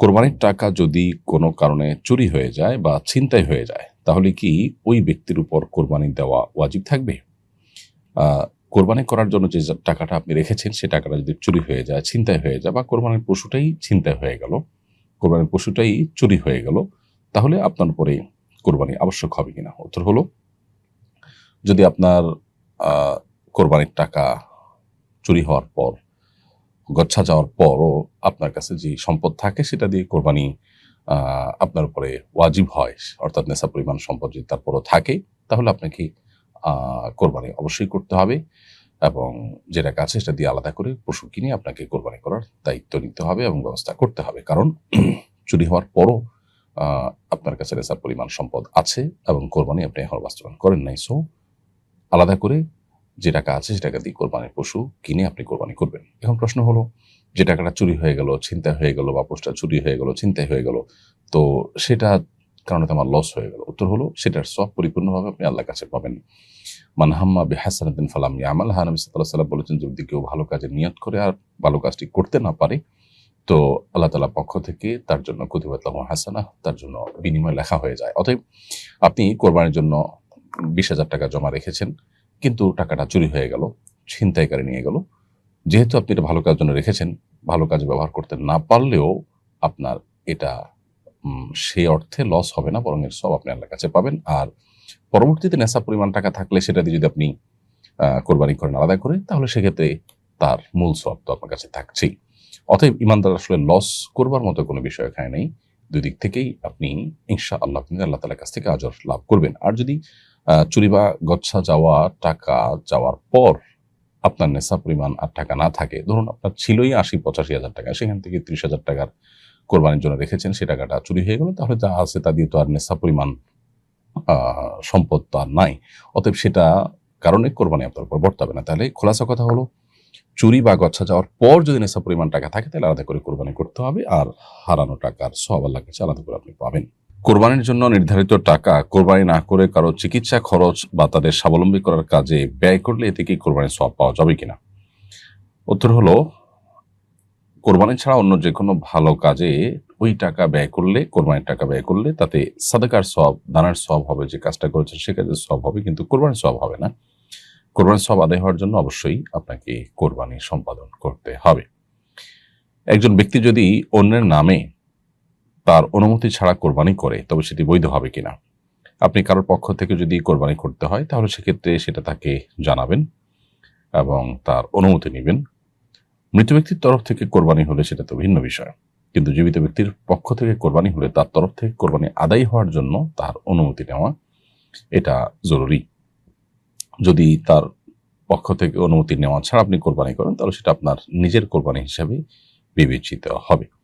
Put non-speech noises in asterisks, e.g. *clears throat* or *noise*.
কোরবানির টাকা যদি কোনো কারণে চুরি হয়ে যায় বা ছিনতাই হয়ে যায়, তাহলে কি ওই ব্যক্তির উপর কোরবানি দেওয়া ওয়াজিব থাকবে? কোরবানি করার জন্য যে টাকাটা আপনি রেখেছেন, সে টাকাটা যদি চুরি হয়ে যায়, ছিনতাই হয়ে যায় বা কোরবানির পশুটাই ছিনতাই হয়ে গেল, কোরবানির পশুটাই চুরি হয়ে গেল, তাহলে আপনার উপরে কোরবানি আবশ্যক হবে কিনা? উত্তর হলো, যদি আপনার কোরবানির টাকা চুরি হওয়ার পর গচ্ছা যাওয়ার পরও আপনার কাছে যে সম্পদ থাকে সেটা দিয়ে কোরবানি আপনার উপরে ওয়াজিব হয়, অর্থাৎ নেশা পরিমাণ সম্পদ যদি তারপরও থাকে, তাহলে আপনাকে কোরবানি অবশ্যই করতে হবে এবং যেটা টাকা আছে সেটা দিয়ে আলাদা করে পশু কিনে আপনাকে কোরবানি করার দায়িত্ব নিতে হবে এবং ব্যবস্থা করতে হবে। কারণ *clears throat* চুরি হওয়ার পরও আপনার কাছে নেশা পরিমাণ সম্পদ আছে এবং কোরবানি আপনি এখন বাস্তবায়ন করেন নাই। সো আলাদা করে যে টাকা আছে সে টাকা দিয়ে কোরবানির পশু কিনে আপনি কোরবানি করবেন। এখন প্রশ্ন হলো, যে টাকাটা চুরি হয়ে গেল, ছিনতাই হয়ে গেল বা পোস্টটা চুরি হয়ে গেল, ছিনতাই হয়ে গেল, তো সেটা কারণে আমার লস হয়ে গেল। উত্তর হলো, সেটার সব পরিপূর্ণভাবে আপনি আল্লাহর কাছে পাবেন। মানহাম্মা বেহাসানাদ্দিন ফালাম ইয়ামাল হানবি সাল্লাহ সাল্লাম বলেছেন, যদি কেউ ভালো কাজে নিয়ত করে আর ভালো কাজটি করতে না পারে, তো আল্লাহ তালা পক্ষ থেকে তার জন্য কুতিবাত হাসানা, তার জন্য বিনিময় লেখা হয়ে যায়। অতএব আপনি কোরবানির জন্য বিশ হাজার টাকা জমা রেখেছেন কিন্তু টাকাটা চুরি হয়ে গেল, ছিনতাইকারী নিয়ে গেল। যেহেতু আপনি এটা ভালো কাজের জন্য রেখেছেন, ভালো কাজ ব্যবহার করতে না পারলেও আপনার এটা সেই অর্থে লস হবে না, বরং এর সব আপনি আল্লাহর কাছে পাবেন। আর পরবর্তীতে নেশা পরিমাণ টাকা থাকলে সেটা দিয়ে যদি আপনি কোরবানি করেন আলাদা করে, তাহলে সেক্ষেত্রে তার মূল সব তো আপনার কাছে থাকছেই। অতএব ইমানদার আসলে লস করবার মতো কোনো বিষয় এখানে নেই। দুই দিক থেকেই আপনি ইনশা আল্লাহ আপনি আল্লাহ তালার কাছ থেকে আজর লাভ করবেন। আর যদি চুরি বা গচ্ছা যাওয়া টাকা যাওয়ার পর আপনার নেশা পরিমাণ আর টাকা না থাকে, ধরুন আপনার ছিলই আশি পঁচাশি হাজার টাকা, সেখান থেকে ত্রিশ হাজার টাকার কোরবানির জন্য রেখেছেন, সে টাকাটা চুরি হয়ে গেল, তাহলে যা আছে তা দিয়ে তো আর নেশা পরিমাণ সম্পদ তো আর নাই। অতএব সেটা কারণে কোরবানি আপনার উপর বর্তাবে না। তাহলে খোলাসা কথা হলো, চুরি বা গচ্ছা যাওয়ার পর যদি নেশা পরিমাণ টাকা থাকে, তাহলে আলাদা করে কোরবানি করতে হবে, আর হারানো টাকার সব আল্লাহ কাছে আলাদা করে আপনি পাবেন। কোরবানির জন্য নির্ধারিত টাকা কোরবানি না করে কারও চিকিৎসা খরচ বা তাদের স্বাবলম্বী করার কাজে ব্যয় করলে এতে কি কোরবানির সব পাওয়া যাবে কিনা? উত্তর হলো, কোরবানি ছাড়া অন্য যে কোনো ভালো কাজে ওই টাকা ব্যয় করলে, কোরবানির টাকা ব্যয় করলে তাতে সাদাকার সব দানার সব হবে, যে কাজটা করেছেন সে কাজের সব হবে, কিন্তু কোরবানির সব হবে না। কোরবানির সব আদায় হওয়ার জন্য অবশ্যই আপনাকে কোরবানি সম্পাদন করতে হবে। একজন ব্যক্তি যদি অন্যের নামে তার অনুমতি ছাড়া কোরবানি করে, তবে সেটি বৈধ হবে কিনা? আপনি কারোর পক্ষ থেকে যদি কোরবানি করতে হয়, তাহলে সেক্ষেত্রে সেটা তাকে জানাবেন এবং তার অনুমতি নেবেন। মৃত ব্যক্তির তরফ থেকে কোরবানি হলে সেটা তো ভিন্ন বিষয়। কিন্তু জীবিত ব্যক্তির পক্ষ থেকে কোরবানি হলে তার তরফ থেকে কোরবানি আদায় হওয়ার জন্য তার অনুমতি নেওয়া, এটা জরুরি। যদি তার পক্ষ থেকে অনুমতি নেওয়া ছাড়া আপনি কোরবানি করেন, তাহলে সেটা আপনার নিজের কোরবানি হিসাবে বিবেচিত হবে।